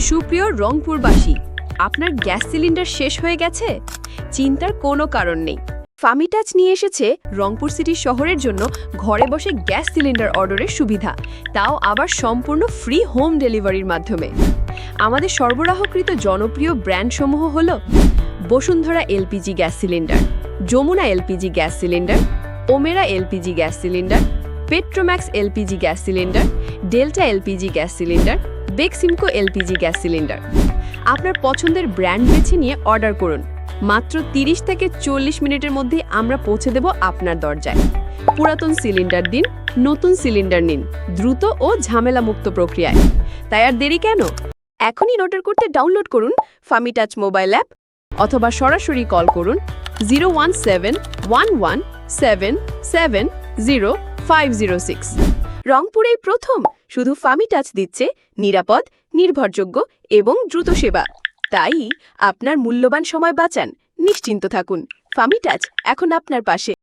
সুপ্রিয় রংপুরবাসী, আপনার gas cylinder শেষ হয়ে গেছে? চিন্তার কোনো কারণ নেই। ফামিটাচ নিয়ে এসেছে রংপুর সিটি শহরের জন্য ঘরে বসে গ্যাস সিলিন্ডার অর্ডারের সুবিধা। তাও আবার সম্পূর্ণ ফ্রি হোম ডেলিভারির মাধ্যমে। আমাদের সরবরাহকৃত জনপ্রিয় ব্র্যান্ডসমূহ হল Bashundhara LPG gas cylinder, Jamuna LPG gas cylinder, Omera LPG gas cylinder, Petromax LPG gas cylinder, Delta LPG gas cylinder Beximco LPG gas cylinder. আপনার পছন্দের ব্র্যান্ড বেছে নিয়ে অর্ডার করুন। মাত্র 30 থেকে চল্লিশ মিনিটের মধ্যে আমরা পৌঁছে দেব আপনার দরজায়। পুরাতন সিলিন্ডার দিন, নতুন সিলিন্ডার নিন, দ্রুত ও ঝামেলামুক্ত প্রক্রিয়ায়। তাই আর দেরি কেন? এখনই অর্ডার করতে ডাউনলোড করুন ফামিটাচ মোবাইল অ্যাপ অথবা সরাসরি কল করুন zero one seven one one seven seven zero five zero six. রংপুরেই প্রথম শুধু ফামি টাচ দিচ্ছে নিরাপদ, নির্ভরযোগ্য এবং দ্রুত সেবা। তাই আপনার মূল্যবান সময় বাঁচান। নিশ্চিন্ত থাকুন। ফামি টাচ এখন আপনার পাশে।